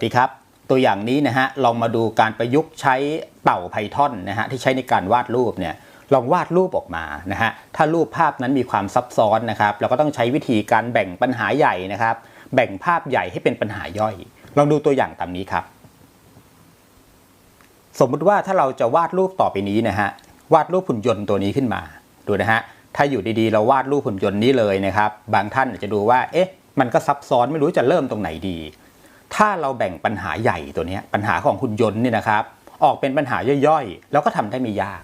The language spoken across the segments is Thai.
สดีครับ ตัวอย่างนี้นะฮะลองมาดูการประยุกต์ใช้เต่าไพทอนนะฮะที่ใช้ในการวาดรูปเนี่ยลองวาดรูปออกมานะฮะถ้ารูปภาพนั้นมีความซับซ้อนนะครับเราก็ต้องใช้วิธีการแบ่งปัญหาใหญ่นะครับ แบ่งภาพใหญ่ให้เป็นปัญหาย่อย ลองดูตัวอย่างตามนี้ครับ สมมุติว่าถ้าเราจะวาดรูปต่อไปนี้นะฮะวาดรูปหุ่นยนต์ตัวนี้ขึ้นมาดูนะฮะถ้าอยู่ดีๆ เราวาดรูปหุ่นยนต์นี้เลยนะครับ บางท่านอาจจะดูว่าเอ๊ะมันก็ซับซ้อนไม่รู้จะเริ่มตรงไหนดี ถ้าเราแบ่งปัญหาใหญ่ตัวนี้ปัญหาของหุ่นยนต์เนี่ยนะครับ ออกเป็นปัญหาย่อยๆ แล้วก็ทำได้ไม่ยาก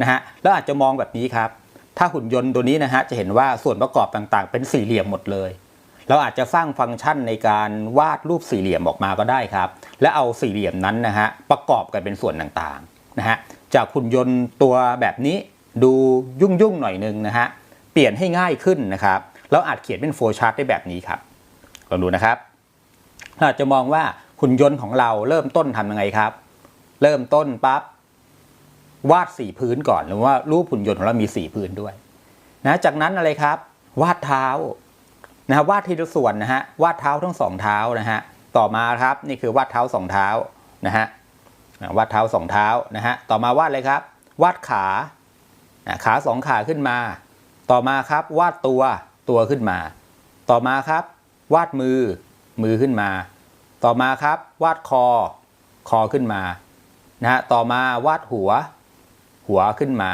นะฮะแล้วอาจจะมองแบบนี้ครับ ถ้าหุ่นยนต์ตัวนี้นะฮะจะเห็นว่าส่วนประกอบต่างๆ เป็นสี่เหลี่ยมหมดเลย เราอาจจะสร้างฟังก์ชันในการวาดรูปสี่เหลี่ยมออกมาก็ได้ครับ และเอาสี่เหลี่ยมนั้นนะฮะประกอบกันเป็นส่วนต่างๆนะฮะจากหุ่นยนต์ตัวแบบนี้ดูยุ่งๆหน่อยนึงนะฮะเปลี่ยนให้ง่ายขึ้นนะครับเราอาจเขียนเป็นโฟล์ชาร์ตได้แบบนี้ครับลองดูนะครับ เราอาจจะมองว่าหุ่นยนต์ของเราเริ่มต้นทำยังไงครับ เริ่มต้นปั๊บวาดสีพื้นก่อนหรือว่ารูปหุ่นยนต์ของเรามีสีพื้นด้วยนะจากนั้นอะไรครับ วาดเท้านะฮะวาดทีละส่วนนะฮะวาดเท้าทั้งสองเท้านะฮะต่อมาครับนี่คือวาดเท้าสองเท้านะฮะวาดเท้าสองเท้านะฮะต่อมาวาดอะไรครับ วาดขาขาสองขาขึ้นมา ต่อมาครับวาดตัวตัวขึ้นมา ต่อมาครับ วาดมือ มือขึ้นมา ต่อมาครับวาดคอ คอขึ้นมานะฮะต่อมาวาดหัว หัวขึ้นมา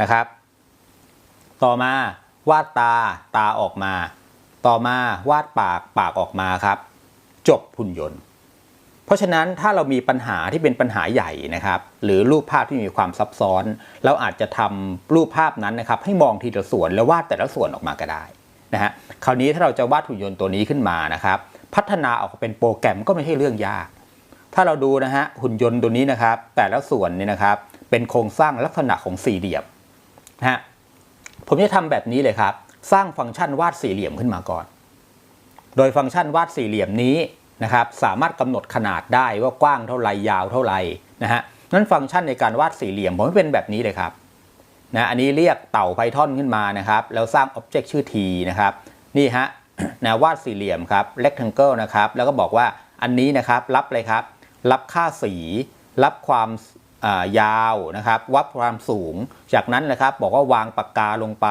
นะครับ ต่อมาวาดตาตาออกมา ต่อมาวาดปากปากออกมาครับ จบหุ่นยนต์ เพราะฉะนั้นถ้าเรามีปัญหาที่เป็นปัญหาใหญ่นะครับ หรือรูปภาพที่มีความซับซ้อน เราอาจจะทำรูปภาพนั้นนะครับ ให้มองทีละส่วนแล้ววาดแต่ละส่วนออกมาก็ได้ นะฮะคราวนี้ถ้าเราจะวาดหุ่นยนต์ตัวนี้ขึ้นมานะครับ พัฒนาออกมาเป็นโปรแกรมก็ไม่ใช่เรื่องยาก ถ้าเราดูนะฮะหุ่นยนต์ตัวนี้นะครับ แต่ละส่วนเนี่ยนะครับ เป็นโครงสร้างลักษณะของสี่เหลี่ยมนะฮะผมจะทำแบบนี้เลยครับ สร้างฟังก์ชันวาดสี่เหลี่ยมขึ้นมาก่อน โดยฟังก์ชันวาดสี่เหลี่ยมนี้นะครับ สามารถกำหนดขนาดได้ว่ากว้างเท่าไรยาวเท่าไรนะฮะนั้นฟังก์ชันในการวาดสี่เหลี่ยมผมเป็นแบบนี้เลยครับ นะอันนี้เรียกเต่าไพทอนขึ้นมานะครับ แล้วสร้างอ็อบเจกต์ชื่อ t นะครับ นี่ฮะนะวาดสี่เหลี่ยมครับ rectangle นะครับ แล้วก็บอกว่าอันนี้นะครับ รับเลยครับ รับค่าสี รับความยาวนะครับ วัดความสูง จากนั้นนะครับบอกว่าวางปากกาลงไป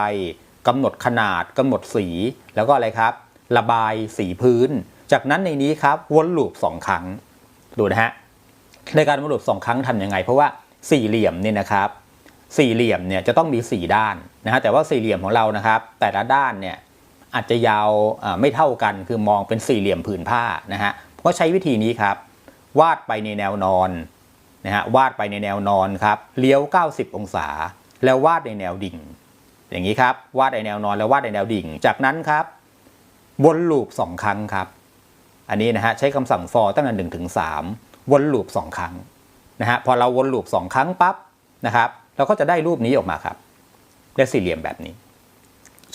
กำหนดขนาดกำหนดสี แล้วก็อะไรครับ ระบายสีพื้น จากนั้นในนี้ครับวนลูปสองครั้งดูนะฮะในการวนลูปสองครั้งทำยังไง เพราะว่าสี่เหลี่ยมเนี่ยนะครับ สี่เหลี่ยมเนี่ยจะต้องมีสี่ด้านนะฮะแต่ว่าสี่เหลี่ยมของเรานะครับ แต่ละด้านเนี่ยอาจจะยาวไม่เท่ากันคือมองเป็นสี่เหลี่ยมผืนผ้านะฮะก็ใช้วิธีนี้ครับ วาดไปในแนวนอนนะฮะวาดไปในแนวนอนครับเลี้ยว 90 องศา แล้ววาดในแนวดิ่ง อย่างนี้ครับวาดในแนวนอนแล้ววาดในแนวดิ่ง จากนั้นครับวนลูปสองครั้งครับ อันนี้นะฮะใช้คำสั่ง for ตั้งแต่หนึ่งถึงสามวนลูปสองครั้งนะฮะพอเราวนลูปสองครั้งปั๊บนะครับ เราก็จะได้รูปนี้ออกมาครับได้สี่เหลี่ยมแบบนี้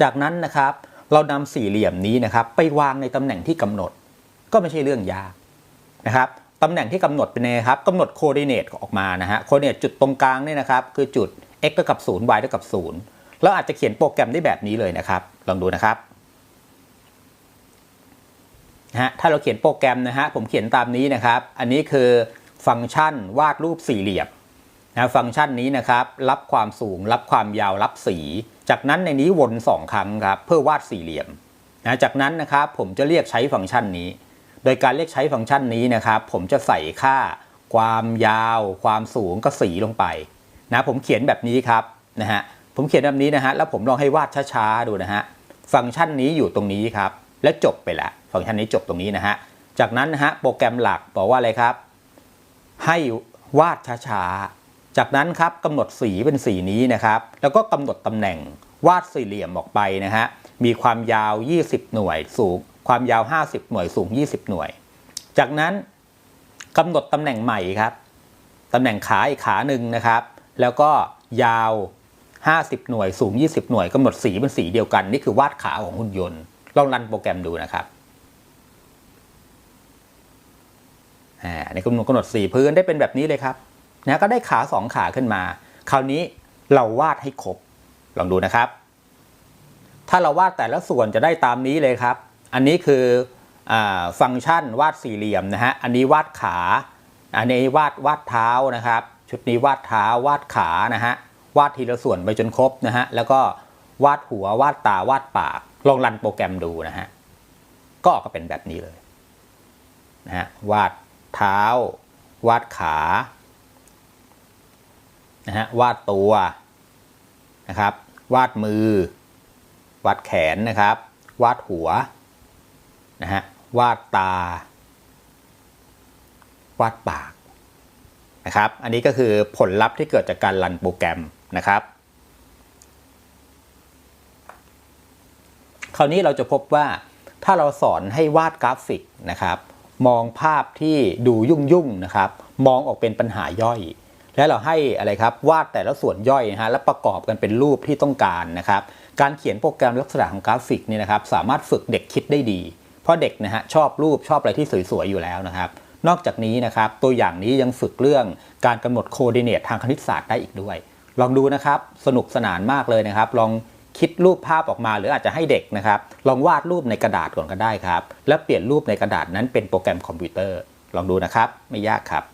จากนั้นนะครับเรานำสี่เหลี่ยมนี้นะครับไปวางในตำแหน่งที่กำหนด ก็ไม่ใช่เรื่องยากนะครับตำแหน่งที่กำหนดเป็นไงครับกำหนดโคดิเนตออกมานะฮะโคดิเนตจุดตรงกลางนี่นะครับคือจุด x เท่ากับ0 y เท่ากับ0แล้วอาจจะเขียนโปรแกรมได้แบบนี้เลยนะครับ ลองดูนะครับนะฮะถ้าเราเขียนโปรแกรมนะฮะผมเขียนตามนี้นะครับ อันนี้คือฟังก์ชันวาดรูปสี่เหลี่ยม นะฟังก์ชันนี้นะครับ รับความสูง รับความยาวรับสี จากนั้นในนี้วน 2 ครั้งครับเพื่อวาดสี่เหลี่ยมนะจากนั้นนะครับผมจะเรียกใช้ฟังก์ชันนี้ โดยการเรียกใช้ฟังก์ชันนี้นะครับ ผมจะใส่ค่า ความยาว ความสูงก็สีลงไปนะผมเขียนแบบนี้ครับนะฮะผมเขียนแบบนี้นะฮะแล้วผมลองให้วาดช้าๆดูนะฮะฟังก์ชันนี้อยู่ตรงนี้ครับ และจบไปแล้วฟังก์ชันนี้จบตรงนี้นะฮะจากนั้นนะฮะโปรแกรมหลักบอกว่าอะไรครับ ให้วาดช้าๆ จากนั้นครับกำหนดสีเป็นสีนี้นะครับ แล้วก็กำหนดตำแหน่งวาดสี่เหลี่ยมออกไปนะฮะ มีความยาว 20 หน่วยสูง ความยาว 50 หน่วยสูง 20 หน่วย จากนั้นกำหนดตำแหน่งใหม่ครับตำแหน่งขาอีกขาหนึ่งนะครับ แล้วก็ยาว 50 หน่วยสูง 20 หน่วยกำหนดสีเป็นสีเดียวกัน นี่คือวาดขาของหุ่นยนต์ ลองรันโปรแกรมดูนะครับอ่าในกำหนดกำหนดสีพื้นได้เป็นแบบนี้เลยครับ นะก็ได้ขาสองขาขึ้นมา คราวนี้เราวาดให้ครบ ลองดูนะครับ ถ้าเราวาดแต่ละส่วนจะได้ตามนี้เลยครับ อันนี้คืออฟังก์ชันวาดสี่เหลี่ยมนะฮะ อันนี้วาดขา อันนี้วาดวาดเท้านะครับ ชุดนี้วาดเท้าวาดขานะฮะ วาดทีละส่วนไปจนครบนะฮะ แล้วก็วาดหัววาดตาวาดปาก ลองรันโปรแกรมดูนะฮะ ก็ออกมาเป็นแบบนี้เลยนะฮะ วาดเท้า วาดขา นะฮะวาดตัวนะครับ วาดมือ วาดแขนนะครับ วาดหัวนะฮะวาดตา วาดปากนะครับ อันนี้ก็คือผลลัพธ์ที่เกิดจากการรันโปรแกรมนะครับ คราวนี้เราจะพบว่าถ้าเราสอนให้วาดกราฟิกนะครับ มองภาพที่ดูยุ่งยุ่งๆนะครับ มองออกเป็นปัญหาย่อย แล้วเราให้อะไรครับวาดแต่ละส่วนย่อยนะฮะแล้วประกอบกันเป็นรูปที่ต้องการนะครับ การเขียนโปรแกรมลักษณะของกราฟิกนี่นะครับ สามารถฝึกเด็กคิดได้ดี เพราะเด็กนะฮะชอบรูปชอบอะไรที่สวยๆอยู่แล้วนะครับ นอกจากนี้นะครับตัวอย่างนี้ยังฝึกเรื่องการกำหนดโคดิเนตทางคณิตศาสตร์ได้อีกด้วย ลองดูนะครับสนุกสนานมากเลยนะครับ ลองคิดรูปภาพออกมาหรืออาจจะให้เด็กนะครับ ลองวาดรูปในกระดาษก่อนก็ได้ครับ แล้วเปลี่ยนรูปในกระดาษนั้นเป็นโปรแกรมคอมพิวเตอร์ ลองดูนะครับ ไม่ยากครับ